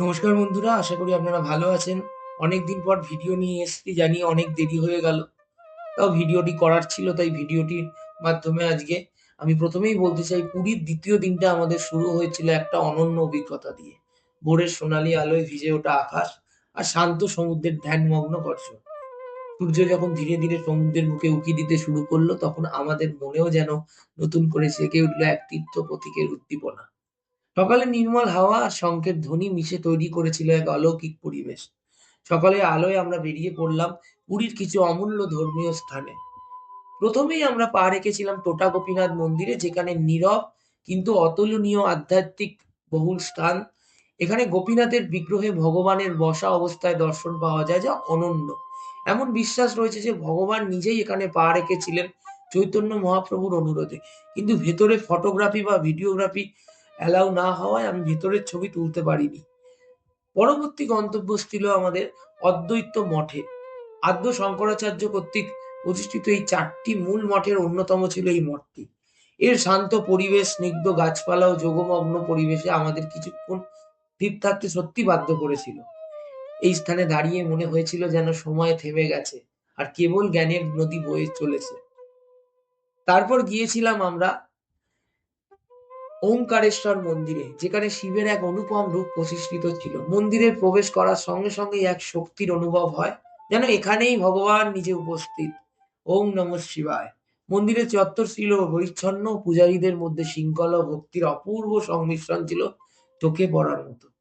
নমস্কার বন্ধুরা, আশা করি আপনারা ভালো আছেন। অনেকদিন পর ভিডিও নিয়ে এসেছি জানি অনেক দেরি হয়ে গেল। তাও ভিডিওটি করার ছিল, তাই ভিডিওটির মাধ্যমে আজকে আমি প্রথমেই বলতে চাই, পুরীর দ্বিতীয় দিনটা আমাদের শুরু হয়েছিল একটা অনন্য অভিজ্ঞতা দিয়ে। ভোরের সোনালী আলোয় ভিজে ওঠা আকাশ আর শান্ত সমুদ্রের ধ্যানমগ্ন গর্জন সূর্য যখন ধীরে ধীরে সমুদ্রের মুখে উঁকি দিতে শুরু করল, তখন আমাদের মনেও যেন নতুন করে জেগে উঠল এক তীর্থ প্রতীকের উদ্দীপনা। সকালে নির্মল হাওয়া আর শঙ্খের ধ্বনি মিশে তৈরি করেছিল এক অলৌকিক পরিবেশ। সকালের আলোয় আমরা বেরিয়ে পড়লাম পুরীর কিছু অমূল্য ধর্মীয় স্থানে। প্রথমেই আমরা পা রেখেছিলাম টোটা গোপীনাথ মন্দিরে, যেখানে নীরব কিন্তু অতুলনীয় আধ্যাত্মিক বহুল স্থান। এখানে গোপীনাথের বিগ্রহে ভগবানের বসা অবস্থায় দর্শন পাওয়া যায়, যা অনন্য। এমন বিশ্বাস রয়েছে যে ভগবান নিজেই এখানে পা রেখেছিলেন চৈতন্য মহাপ্রভুর অনুরোধে। কিন্তু ভেতরে ফটোগ্রাফি বা ভিডিওগ্রাফি অ্যালাউ না হওয়ায় আমি ভেতরের ছবি তুলতে পারিনি। পরবর্তী গন্তব্য ছিল আমাদের অদ্বৈত মঠে। আদ্য শঙ্করাচার্য কর্তৃক প্রতিষ্ঠিত এই চারটি মূল মঠের অন্যতম ছিল এই মঠটি। এর শান্ত পরিবেশ, স্নিগ্ধ গাছপালা ও যোগমগ্ন পরিবেশে আমাদের কিছুক্ষণ স্থির থাকতে সত্যি বাধ্য করেছিল। এই স্থানে দাঁড়িয়ে মনে হয়েছিল যেন সময় থেমে গেছে, আর কেবল জ্ঞানের নদী বয়ে চলেছে। তারপর গিয়েছিলাম আমরা ওমকারেশ্বর মন্দিরে, যেখানে শিবের এক অনুপম রূপ প্রতিষ্ঠিত ছিল। মন্দিরে প্রবেশ করার সঙ্গে সঙ্গে এক শক্তির অনুভব হয়, যেন এখানেই ভগবান নিজে উপস্থিত। ওম নম শিবায়। মন্দিরের চত্বর ছিল পরিচ্ছন্ন পূজারীদের মধ্যে শৃঙ্খলা ভক্তির অপূর্ব সংমিশ্রণ ছিল চোখে পড়ার মতো।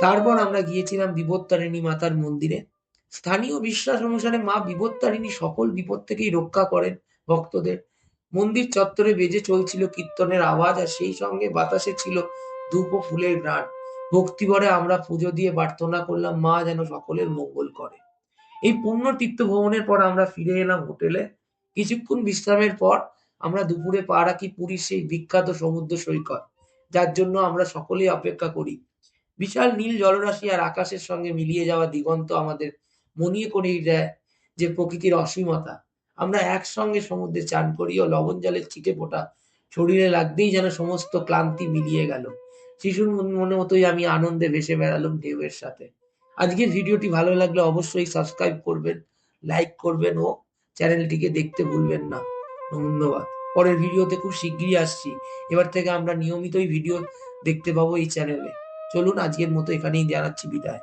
তারপর আমরা গিয়েছিলাম বিপত্তারিণী মাতার মন্দিরে। স্থানীয় বিশ্বাস অনুসারে মা বিপত্তারিণী সকল বিপদ থেকেই রক্ষা করেন ভক্তদের। মন্দির চত্বরে বেজে চলছিল কীর্তনের আওয়াজ আর সেই সঙ্গে বাতাসে ছিল ধূপ ও ফুলের ঘ্রাণ। ভক্তিভরে আমরা পুজো দিয়ে প্রার্থনা করলাম, মা যেন সকলের মঙ্গল করে। এই পূর্ণ তীর্থ ভ্রমণের পর আমরা ফিরে এলাম হোটেলে। কিছুক্ষণ বিশ্রামের পর আমরা দুপুরে পা রাখি পুরীর সেই বিখ্যাত সমুদ্র সৈকত, যার জন্য আমরা সকলেই অপেক্ষা করি। বিশাল নীল জলরাশি আর আকাশের সঙ্গে মিলিয়ে যাওয়া দিগন্ত আমাদের মনিয়ে করিয়ে দেয় যে প্রকৃতির অসীমতা। আমরা একসঙ্গে সমুদ্রে চান করি ও লবণ জলের ছিটে ফোটা শরীরে লাগতেই যেন সমস্ত ক্লান্তি মিলিয়ে গেল। শিশুর মনে মতোই আমি আনন্দে ভেসে বেড়ালাম ঢেউয়ের সাথে। আজকের ভিডিওটি ভালো লাগলে অবশ্যই সাবস্ক্রাইব করবেন, লাইক করবেন ও চ্যানেলটিকে দেখতে ভুলবেন না। ধন্যবাদ। পরের ভিডিওতে খুব শিগগিরই আসছি। এবার থেকে আমরা নিয়মিতই ভিডিও দেখতে পাবো এই চ্যানেলে। চলুন আজকের মতো এখানেই জানাচ্ছি বিদায়।